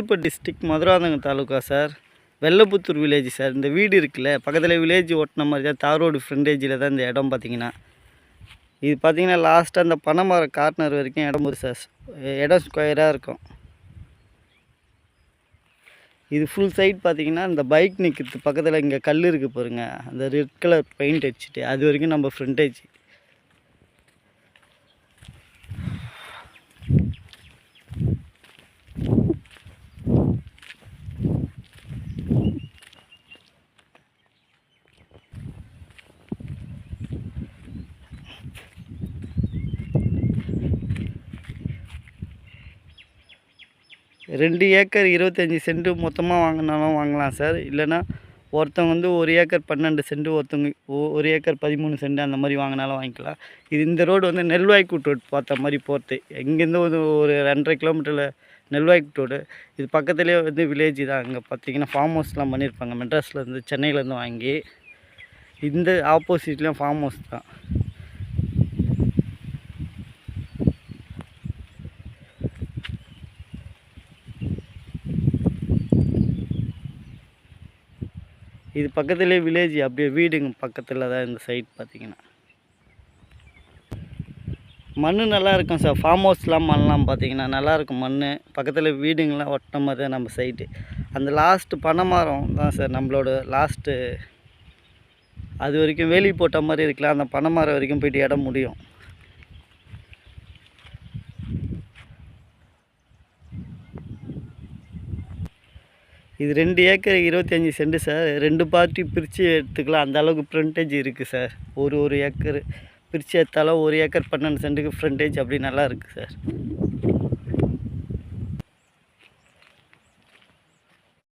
Chengalpattu district Madurantakam taluka sir Vellaputhur village sir இந்த வீடு இருக்குல்ல பக்கத்தில் வில்லேஜ் ஓட்டின மாதிரி தான் தார் ரோடு ஃப்ரண்டேஜில் தான் இந்த இடம் பார்த்தீங்கன்னா இது பார்த்திங்கன்னா லாஸ்ட்டாக அந்த பனைமர கார்னர் வரைக்கும் இடம் போகுது சார் இடம் ஸ்கொயராக இருக்கும். இது ஃபுல் சைட் பார்த்திங்கன்னா இந்த பைக் நிற்கிறது பக்கத்தில் இங்கே கல் இருக்குது பாருங்கள் அந்த ரெட் கலர் பெயிண்ட் அடிச்சுட்டு அது வரைக்கும் நம்ம ஃப்ரண்டேஜ் ரெண்டு ஏக்கர் இருபத்தஞ்சி சென்ட்டு மொத்தமாக வாங்கினாலும் வாங்கலாம் சார். இல்லைன்னா ஒருத்தவங்க வந்து ஒரு ஏக்கர் பன்னெண்டு சென்ட் ஒருத்தவங்க ஒரு ஏக்கர் பதிமூணு சென்ட் அந்த மாதிரி வாங்கினாலும் வாங்கிக்கலாம். இது இந்த ரோடு வந்து நெல்வாய்க்கூட் ரோடு பார்த்த மாதிரி போகிறது இங்கேருந்து ஒரு ஒரு ரெண்டரை கிலோமீட்டரில் நெல்வாய்க்கூட் ரோடு. இது பக்கத்துலேயே வந்து வில்லேஜ் தான். அங்கே பார்த்தீங்கன்னா ஃபார்ம் ஹவுஸ்லாம் பண்ணியிருப்பாங்க. மெட்ராஸ்லேருந்து சென்னையிலேருந்து வாங்கி இந்த ஆப்போசிட்லேயும் ஃபார்ம் ஹவுஸ் தான். இது பக்கத்துலேயே வில்லேஜ் அப்படியே வீடுங்க பக்கத்தில் தான் இந்த சைட் பார்த்தீங்கன்னா. மண் நல்லா இருக்கும் சார் ஃபார்ம் ஹவுஸ்லாம் மண்லாம் பார்த்தீங்கன்னா நல்லாயிருக்கும் மண் பக்கத்தில் வீடுங்கள்லாம் ஒட்டின மாதிரி தான் நம்ம சைட்டு அந்த லாஸ்ட்டு பனைமரம் தான் சார் நம்மளோட லாஸ்ட்டு அது வரைக்கும் வேலி போட்ட மாதிரி இருக்கலாம். அந்த பனைமரம் வரைக்கும் போயிட்டு இடம் முடியும். இது ரெண்டு ஏக்கர் இருபத்தஞ்சி சென்ட் சார். ரெண்டு பார்ட்டி பிரித்து எடுத்துக்கலாம். அந்த அளவுக்கு ஃப்ரண்டேஜ் இருக்குது சார். ஒரு ஒரு ஏக்கர் பிரித்து எடுத்தாலும் ஒரு ஏக்கர் பன்னெண்டு சென்ட்டுக்கு ஃப்ரண்டேஜ் அப்படி நல்லா இருக்குது சார்.